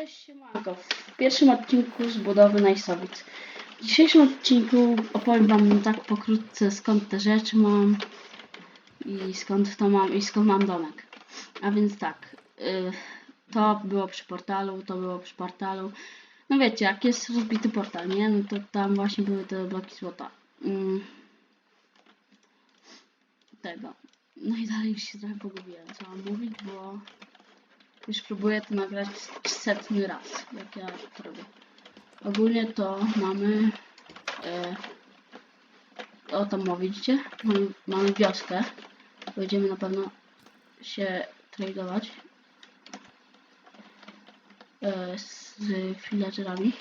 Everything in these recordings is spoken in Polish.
Cześć, siemanko. W pierwszym odcinku z budowy Najsowic. W dzisiejszym odcinku opowiem wam tak pokrótce skąd te rzeczy mam i skąd to mam i skąd mam domek. A więc tak, y, to było przy portalu, to było przy portalu. No wiecie, jak jest rozbity portal, nie? No to tam właśnie były te bloki złota. Mm. Tego. No i dalej się trochę pogubiłem, co mam mówić, bo już próbuję to nagrać setny raz, jak ja to robię. Ogólnie to mamy... E, o tam widzicie? Mamy, mamy wioskę. Będziemy na pewno się tradować e, z villagerami.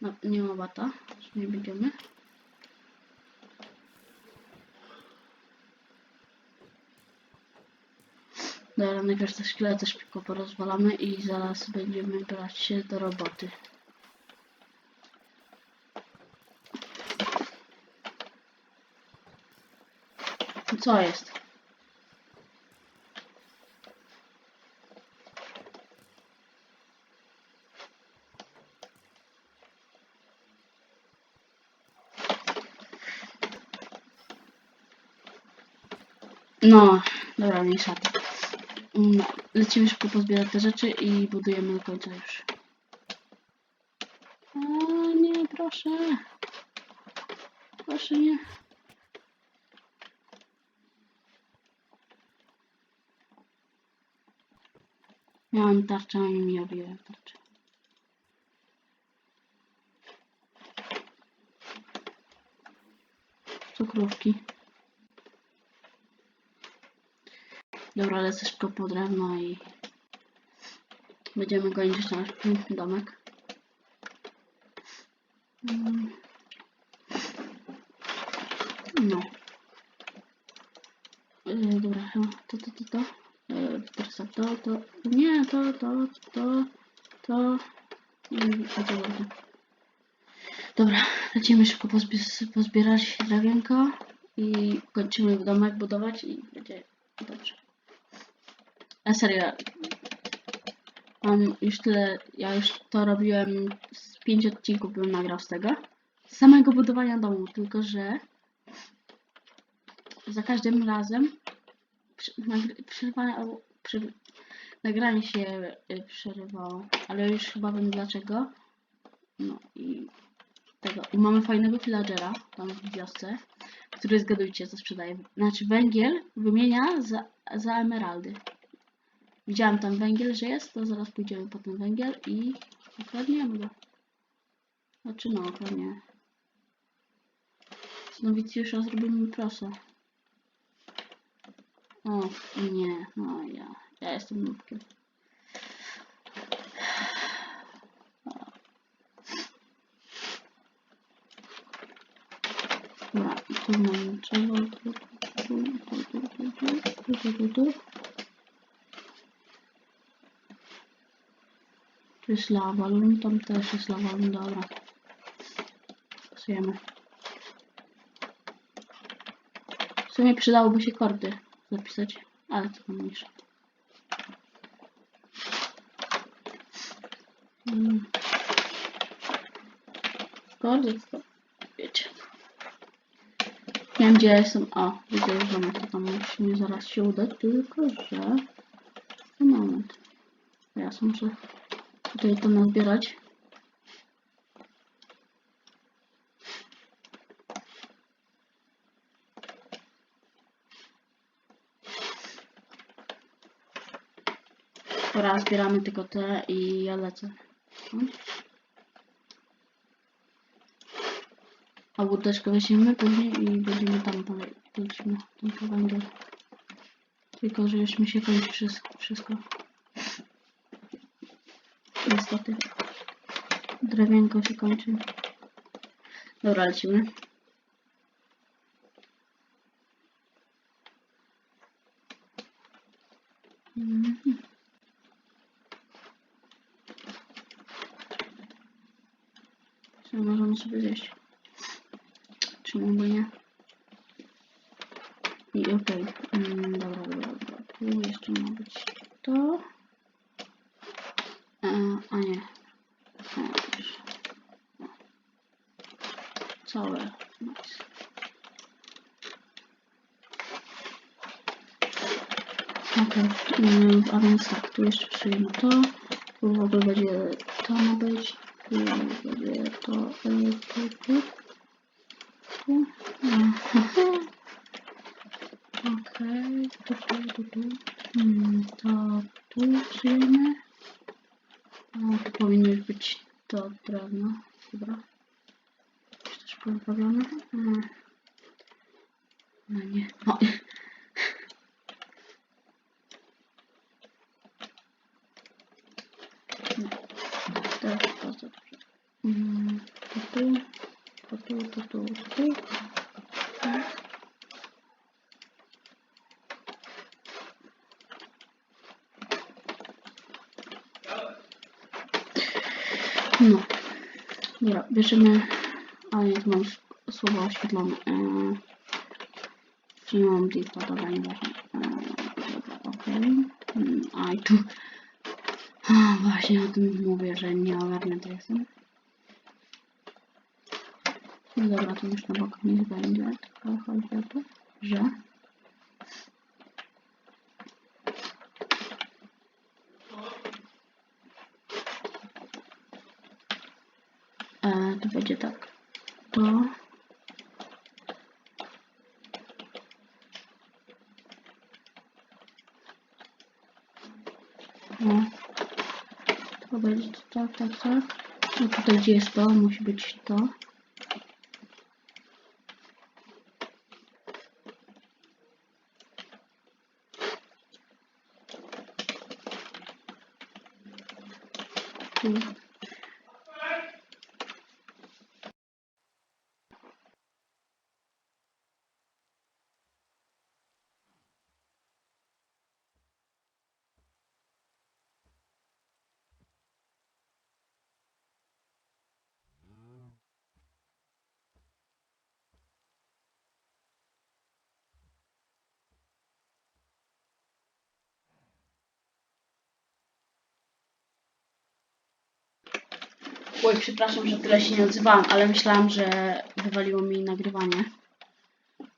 No, nie ma bata, nie będziemy. Dobra, najpierw te szkielety szybko porozwalamy i zaraz będziemy brać się do roboty. Co jest? No, dobra, mniejsza to. No, lecimy szybko pozbierać te rzeczy i budujemy do końca już. O nie, proszę. Proszę nie. Miałem tarczę, a mi obiłem tarczę. Cukrówki. Dobra, lecę szybko po drewno i będziemy kończyć nasz domek. No. Yy, dobra, chyba to, to, to, to. Yy, teraz to, to. Nie, to, to, to, to. A to dobra. Dobra, lecimy szybko pozbie pozbierać drewienko i kończymy domek budować i będzie dobrze. A serio. Mam już tyle, ja już to robiłem, z 5 odcinków bym nagrał z tego. Z samego budowania domu, tylko że za każdym razem przy- nagranie się y, przerywało, ale już chyba wiem dlaczego. No i tego. I mamy fajnego villagera tam w wiosce, który zgadujcie co sprzedaje. Znaczy węgiel wymienia za, za emeraldy. Widziałam tam węgiel, że jest, to zaraz pójdziemy po ten węgiel i ukradniemy go. Znaczy no, okradniemy. Z nowicjusza zrobimy prosa. O, nie, no ja, ja jestem nubkiem. Tu mamy drzewo, tu, tu, tu, tu, tu, tu, tu, tu, tu, tu. Tu jest lawa, no tam też jest lawa, no dobra. Stosujemy. W sumie przydałoby się kordy zapisać, ale co tam mniejsza. Mm. Kordy to wiecie. Nie wiem gdzie ja jestem. O, widzę już domek, to tam musi mi zaraz się udać, tylko że... Moment. Ja sam muszę tutaj to nazbierać. Dobra, zbieramy tylko te i ja lecę. Hmm? A łódeczkę weźmiemy później i będziemy tam dalej. Lecimy. Tylko, że już mi się kończy wszystko. Niestety. Drewienko się kończy. Dobra, lecimy. Co możemy sobie zjeść? Czemu by nie? I okej. Mm, dobra, dobra, dobra. Tu jeszcze ma być to. E, a nie. E, już. O. Całe. Nice. Okej, mm, a więc tak, tu jeszcze przyjmę to, tu w ogóle będzie to ma być, tu będzie to, e, tu, tu, tu, okej, tu, tu, tu, tu, mm, to tu przyjmę, a tu powinno już być to drewno, dobra, już też poprawione, Mm. no nie, o, Tak, bardzo dobrze. Mm, To tu, to tu, to tu, to tu. Tak. No. Bierzemy... A nie, tu mam s- słowa oświetlone. Eee, czy nie mam deepa, dobra, nieważne. Eee, dobra, okej. Mm, A tu... A, właśnie o tym mówię, że nie ogarnięty jestem. No dobra, to już na bok nie będzie, tylko chodzi o to, że... E, to będzie tak. To... No. To będzie to No tutaj gdzie jest to, musi być to. Tu. Oj, przepraszam, że tyle się nie odzywałam, ale myślałam, że wywaliło mi nagrywanie.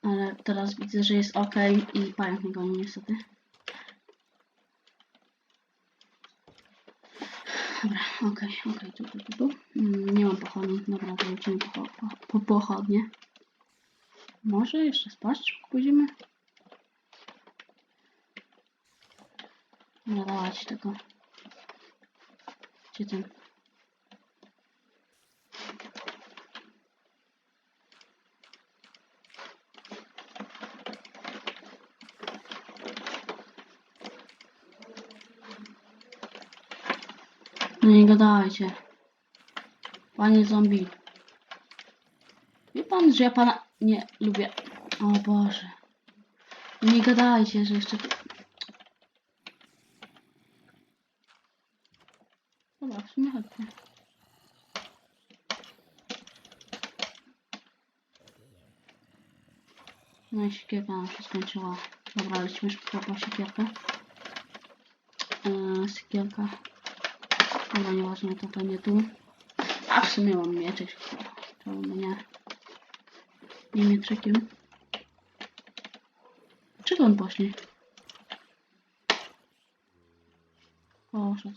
Ale teraz widzę, że jest ok i pająk mnie goni niestety. Dobra, okej, okej, tu, tu, tu, tu. Mm, Nie mam pochodni, dobra, to lecimy po, po, po pochodnie. Może jeszcze spać pójdziemy? Nie dawać tego. Gdzie ten? No nie gadajcie. Panie zombie. Wie pan, że ja pana nie lubię. O Boże. Nie gadajcie, że jeszcze... Dobra, w sumie chodźcie. No i siekierka nam się skończyła. Dobra, lecimy szybko po siekierkę. Eee, siekierka. Dobra, nieważne, to to nie tu. A w sumie mam mieczyk. Czemu mnie nie mieczykiem? Czy on poszli? Poszedł.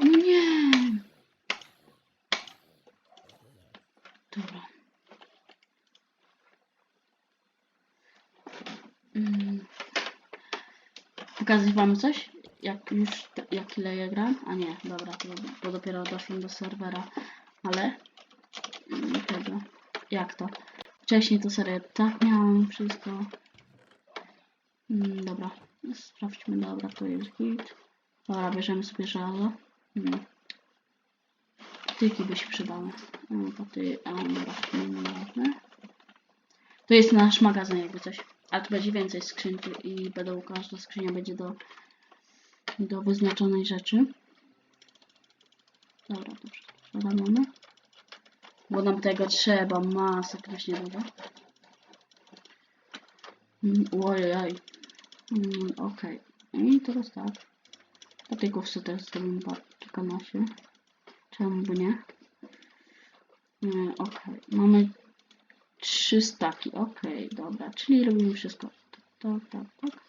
O nie! Dobra. Mm. Pokazać wam coś? Jak już, jak ile ja gram? A nie, dobra, to, bo dopiero doszłem do serwera, ale mm, tego, jak to? Wcześniej to serio tak miałem wszystko. Mm, dobra, sprawdźmy, dobra, to jest git. Dobra, bierzemy sobie żelazo. Mm. Tyki by się przydały. Mm, a dobra, nieważne. To jest nasz magazyn jakby coś. A tu będzie więcej skrzynki i będą każda skrzynia będzie do, do wyznaczonej rzeczy. Dobra, dobrze. Zadamy. Bo nam tego trzeba, masakrycznie dużo. Mm, Ojej. Mm, Okej. I teraz tak. Po tej kówce też zrobimy kilkanaście. Czemu by nie? Mm, Okej. Mamy trzy staki. Okej, dobra. Czyli robimy wszystko. Tak, tak, tak.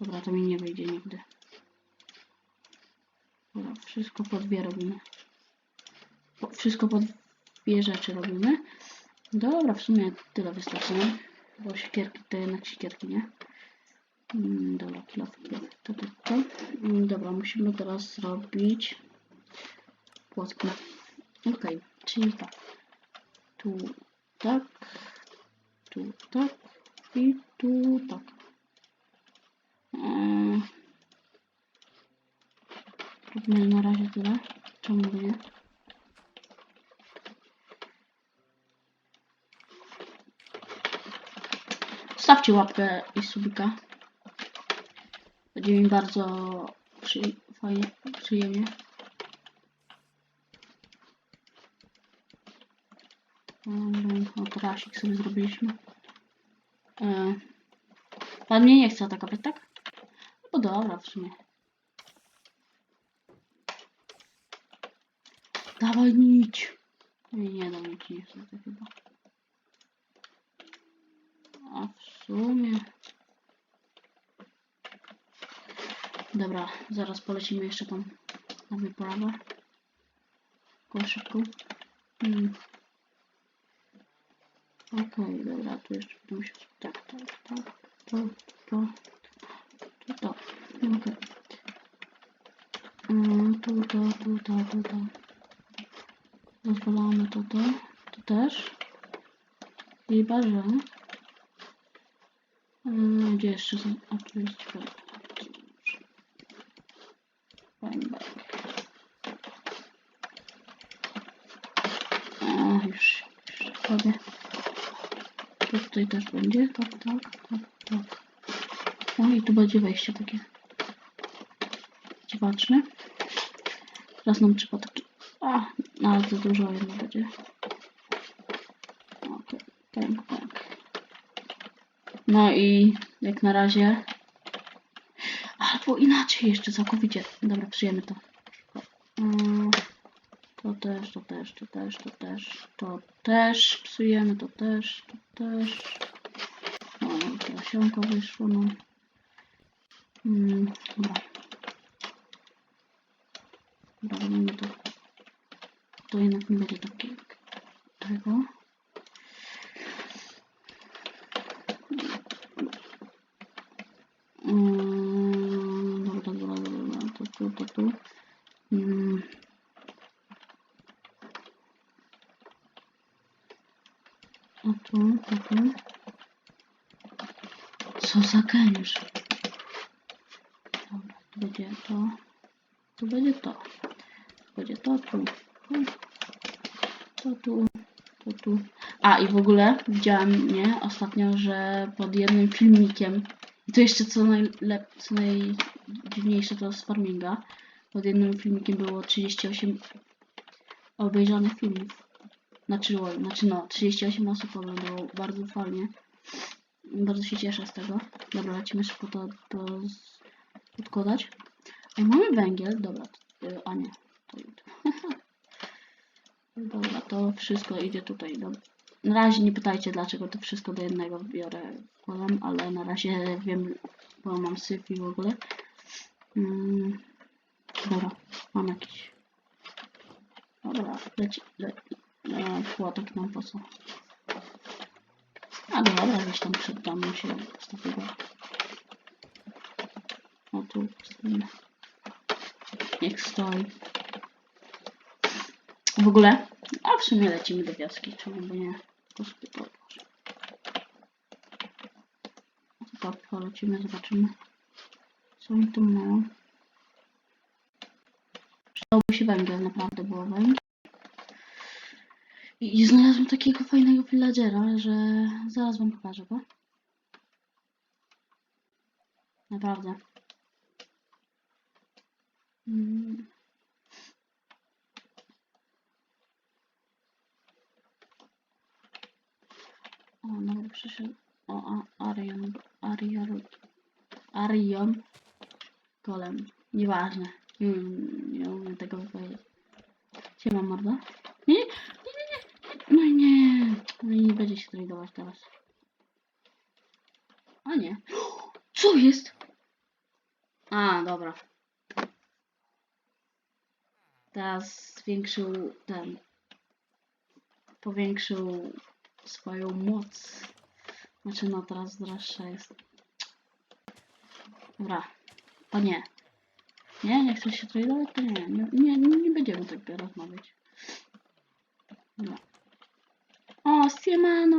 Dobra, to mi nie wyjdzie nigdy. Dobra, wszystko po dwie robimy. Po, wszystko po dwie rzeczy robimy. Dobra, w sumie tyle wystarczy? Bo siekierki to jednak siekierki, nie? Mm, dobra, kilo, kilo, to, to, to. Mm, Dobra, musimy teraz zrobić płotki. Okej, czyli tak. Tu tak, tu tak i tu tak. Eee, na razie tyle. Czemu nie? Stawcie łapkę i subika. Będzie mi bardzo przy... fajnie, przyjemnie. O, trasik sobie zrobiliśmy. E, pan mnie nie chce atakować, tak? No dobra, w sumie. Dawaj nić. Nie, nie dam nić niestety chyba. A w sumie... Dobra, zaraz polecimy jeszcze tam na wyprawę. Tylko szybko. Hmm. Okej, dobra, tu jeszcze będę musiał... Tak, tak, tak. To, to, to, to. Okej. Mm, tu, to, tu, to, tu, to. Rozwalamy to, to. To też. Chyba, że... Mm, gdzie jeszcze są? A tu jest ciekawe. Bang, bang. O, już, już prawie. To tutaj też będzie. Tak, tak, tak, tak. O, i tu będzie wejście takie dziwaczne. Teraz nam trzeba taki... A, no, ale za dużo jednak będzie. Okej, tak, tak. No i jak na razie... Albo inaczej jeszcze całkowicie. Dobra, przyjemy to. To też, to też, to też, to też, to też psujemy, to też, to też. No, to nasionko wyszło, no. Mm, dobra. Dobra, to. To jednak nie będzie takie tego. Mm, dobra, dobra, dobra, dobra, to tu, to tu. Mm. A tu, to tu. Co za geniusz. Dobra, to. Tu będzie to. Będzie to tu. To tu. To tu. A i w ogóle widziałam, nie? Ostatnio, że pod jednym filmikiem i to jeszcze co, najlep, co najdziwniejsze to z farminga. Pod jednym filmikiem było 38 obejrzanych filmów. Znaczy, znaczy no, 38 osób oglądało. Bardzo fajnie. Bardzo się cieszę z tego. Dobra, lecimy szybko to, to podkładać. Ej, mamy węgiel. Dobra, a nie. To, dobra, to wszystko idzie tutaj. Dobra. Na razie nie pytajcie, dlaczego to wszystko do jednego biorę, wkładam, ale na razie wiem, bo mam syf i w ogóle. Mm, dobra, mam jakiś. Dobra, leci, le, płotek nam po co. A dobra, gdzieś tam przed domem się postawiło. O tu. Niech stoi. W ogóle, a w sumie lecimy do wioski, czemu by nie? Tak, polecimy, zobaczymy. Co mi tu mają. Przydałby się węgiel, naprawdę było węgiel. I i znalazłem takiego fajnego villagera, że zaraz wam pokażę go. Naprawdę. Mm. Przyszedł. O, a, Arion, Arion, Arion, Golem. Nieważne. Nie, nie umiem tego wypowiedzieć. Siema mordo. Nie, nie, nie, nie, nie. No i nie. No i nie będzie się tradować teraz. A nie. Co jest? A, dobra. Teraz zwiększył ten. Powiększył swoją moc. Znaczy, no teraz droższa jest. Dobra. To nie. Nie, nie chcesz się tradować? To nie. Nie, nie, nie, będziemy tak rozmawiać. Dobra. O, Siemano!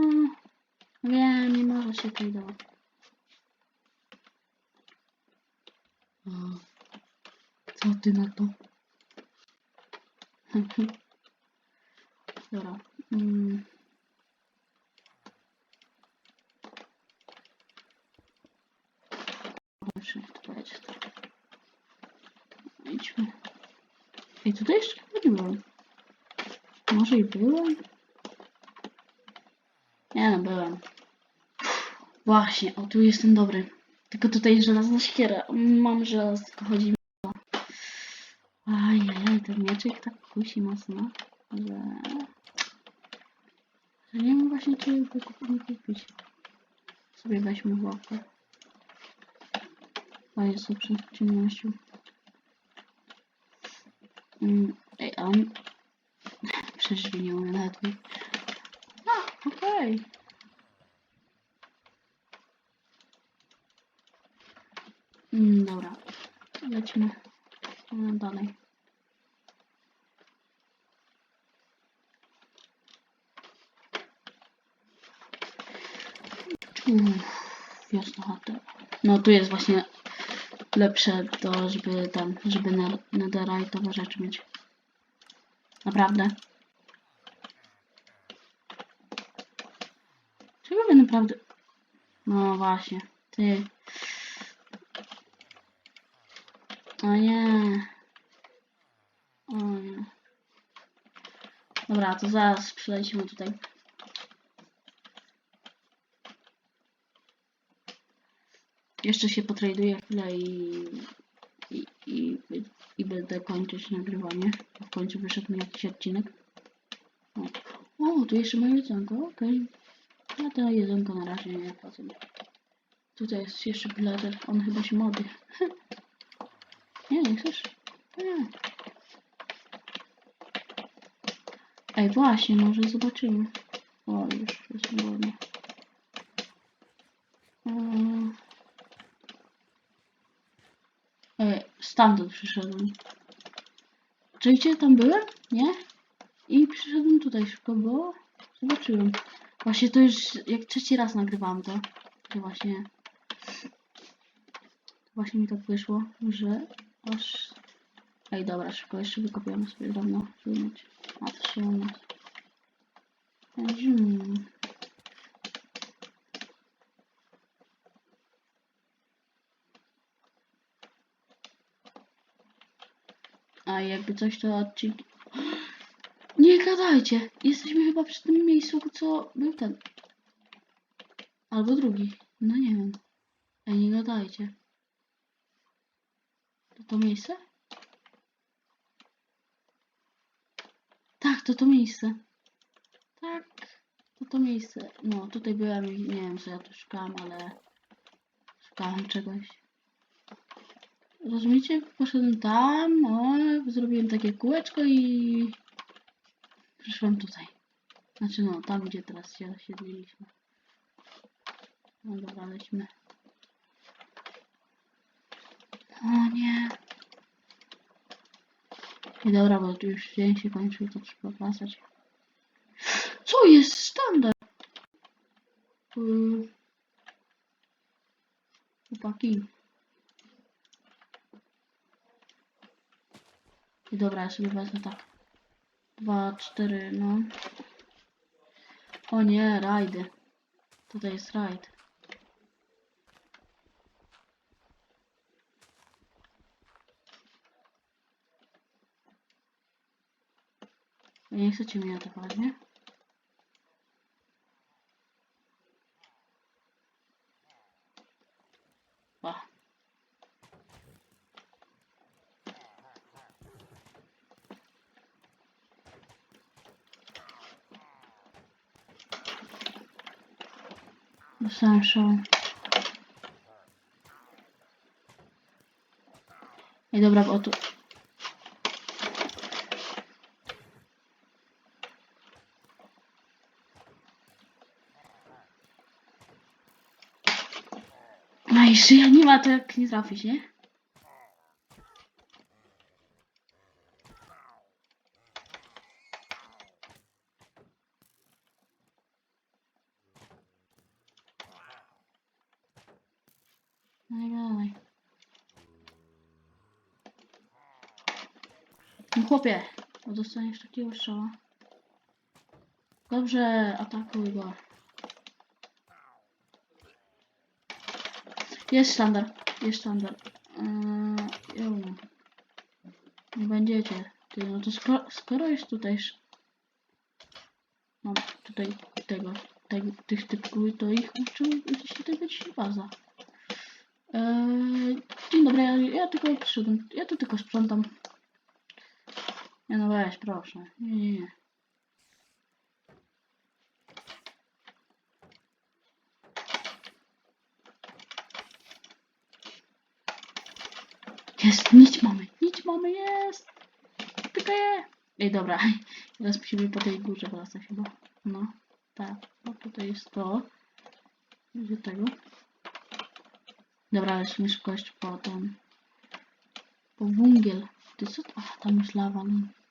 Wiem, nie może się tradować. Co ty na to? Dobra. Mm. To powiedzieć. Idźmy. Ej, tutaj jeszcze nie byłem. Może i byłem? Nie no, byłem. Właśnie, o tu jestem dobry. Tylko tutaj żelazna siekiera. Mam żelaz, tylko chodzi mi o... Ajajaj, ten mieczyk tak kusi mocno, że... że nie wiem właśnie czy go kupić. Sobie weźmy łapkę. A jest przed ciemnością. Mm, ej, a on... Drzwi nie umie nawet. A, okej. Mm, dobra. Lećmy. Idziemy dalej. Uff, chata. No tu jest właśnie lepsze to, żeby tam, żeby na netherite'owe rzeczy mieć. Naprawdę. Czego wy naprawdę... No właśnie, ty. O nie. O nie. Dobra, to zaraz przelecimy tutaj. Jeszcze się potraduję chwilę i, i, i, i będę kończyć nagrywanie. W końcu wyszedł mi jakiś odcinek. O, o tu jeszcze moje jedzonko, okej. Ja to jedzonko na razie nie wchodzę. Tutaj jest jeszcze blader, on chyba się modli. Nie, nie chcesz? Nie. Ej, właśnie, może zobaczymy. O, już jest głodny. Ej, stamtąd przyszedłem. Czujcie, tam byłem? Nie? I przyszedłem tutaj szybko, bo zobaczyłem. Właśnie to już jak trzeci raz nagrywam to. To właśnie... Właśnie mi tak wyszło, że aż... Ej, dobra, szybko jeszcze wykopiamy sobie mieć... A, to się. Hmm. Jakby coś to odcinki... Nie gadajcie! Jesteśmy chyba przy tym miejscu, co był ten. Albo drugi. No nie wiem. Ej, nie gadajcie. To to miejsce? Tak, to to miejsce. Tak, to to miejsce. No, tutaj byłem i nie wiem, co ja tu szukałam, ale szukałam czegoś. Rozumiecie? Poszedłem tam, o, zrobiłem takie kółeczko i przyszłam tutaj. Znaczy no, tam gdzie teraz się osiedliliśmy. No dobra, lećmy. O nie. I dobra, bo już dzień się kończy, to trzeba wracać. Co jest standard? Yy. I dobra, ja sobie wezmę tak. Dwa, cztery, no. O nie, rajdy. Tutaj jest rajd. Nie chcecie mnie atakować, nie? Szał. Ej, dobra, bo tu... A jeszcze ja nie ma, to jak nie trafić, nie? No i dalej. No chłopie, dostaniesz takiego strzała. Dobrze, atakuj go. Jest standard, jest standard. Jo. nie będziecie. Ty, no to skoro, skoro jest tutaj... Mam tutaj tego, tego tych typków, to ich uczę, gdzieś tutaj będzie baza. Eee, dzień dobry, ja, ja tylko przyszedłem, ja tu tylko sprzątam. Nie no weź, proszę. Nie, nie, nie. Jest, nic mamy, nic mamy, jest! Tylko je! Ej, dobra, teraz musimy po tej górze wracać chyba. No, tak, bo tutaj jest to. Gdzie tego? Dobra, lecimy szybko jeszcze po ten... Po węgiel. Ty co? Ach, tam jest lawa, no.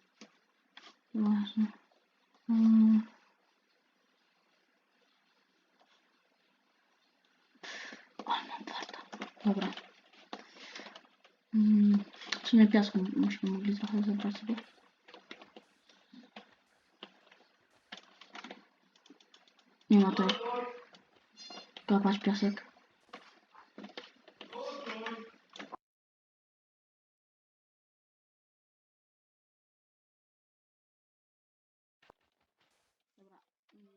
Ważne. Mm. O, mam farta. Dobra. Mm. W sumie piasku musimy mogli trochę zebrać sobie. Nie ma piasek. Dobra. Mm.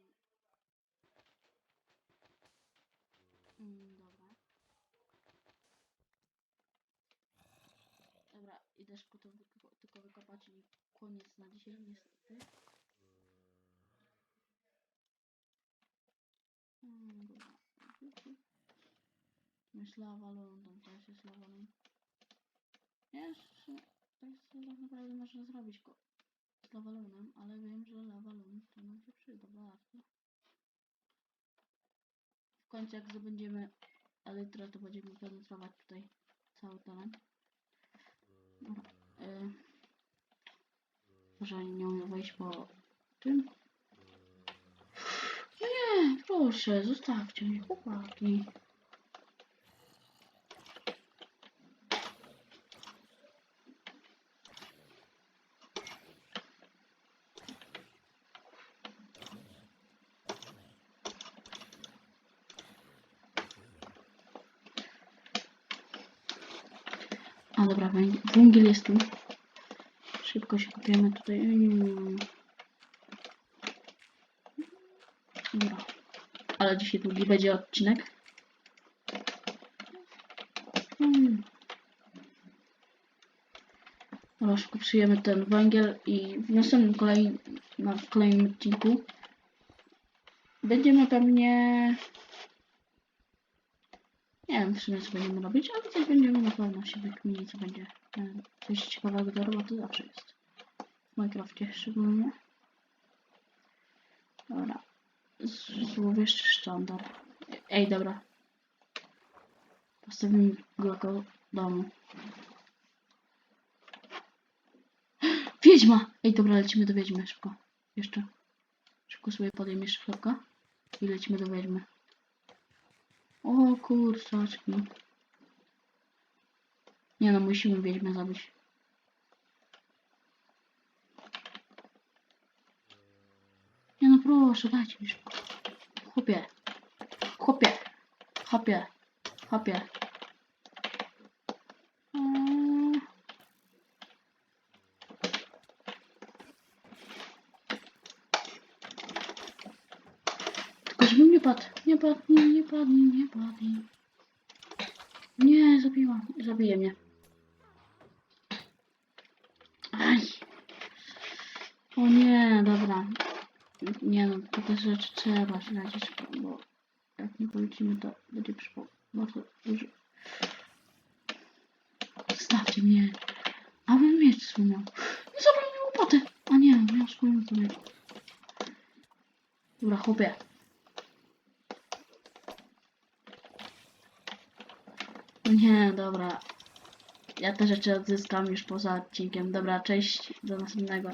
Mm, dobra. Dobra, idę szybko to wyko- tylko wykopać i koniec na dzisiaj niestety. Mm, dobra. Jest lawa London, teraz jest lawa London. Jeszcze, tak naprawdę można zrobić go z lawalonem, ale wiem, że lawalon to nam się przyda bardzo. W końcu jak zdobędziemy elytrę, to będziemy penetrować tutaj cały teren. Dobra. Y, może nie umiem wejść po tym. No nie, proszę, zostawcie mnie, chłopaki. 20. Szybko się kupiemy tutaj. Dobra. Ale dzisiaj długi będzie odcinek. Dobra, szybko przyjemy ten węgiel i w następnym kolej, na kolejnym odcinku będziemy pewnie w sumie co będziemy robić, ale coś będziemy na pewno się wykminić, co będzie. Coś ciekawego do roboty zawsze jest. W Minecrafcie szczególnie. Dobra. Z- Złowię jeszcze sztandar. Ej, dobra. Postawimy go koło domu. Wiedźma! Ej, dobra, lecimy do wiedźmy szybko. Jeszcze. Szybko sobie podejmę jeszcze chlebka. I lecimy do wiedźmy. O kurczaczki. Nie no, musimy wiedźmę zabić. Nie no, proszę, dajcie mi szybko. Chłopie. Chłopie. Chłopie. Chłopie. Eee. Tylko żebym nie padł. Nie padnij, nie padnij, nie padnij. Nie, zabiła. Zabije mnie. Aj. O nie, dobra. Nie no, to te rzeczy trzeba śledzić, bo jak nie polecimy, to będzie przypał bardzo duży. Zostawcie mnie. A bym mieć miał. Nie zabrał mi łopaty. A nie, miał swoją. Dobra, chłopie. Nie, dobra. Ja te rzeczy odzyskam już poza odcinkiem. Dobra, cześć, do następnego.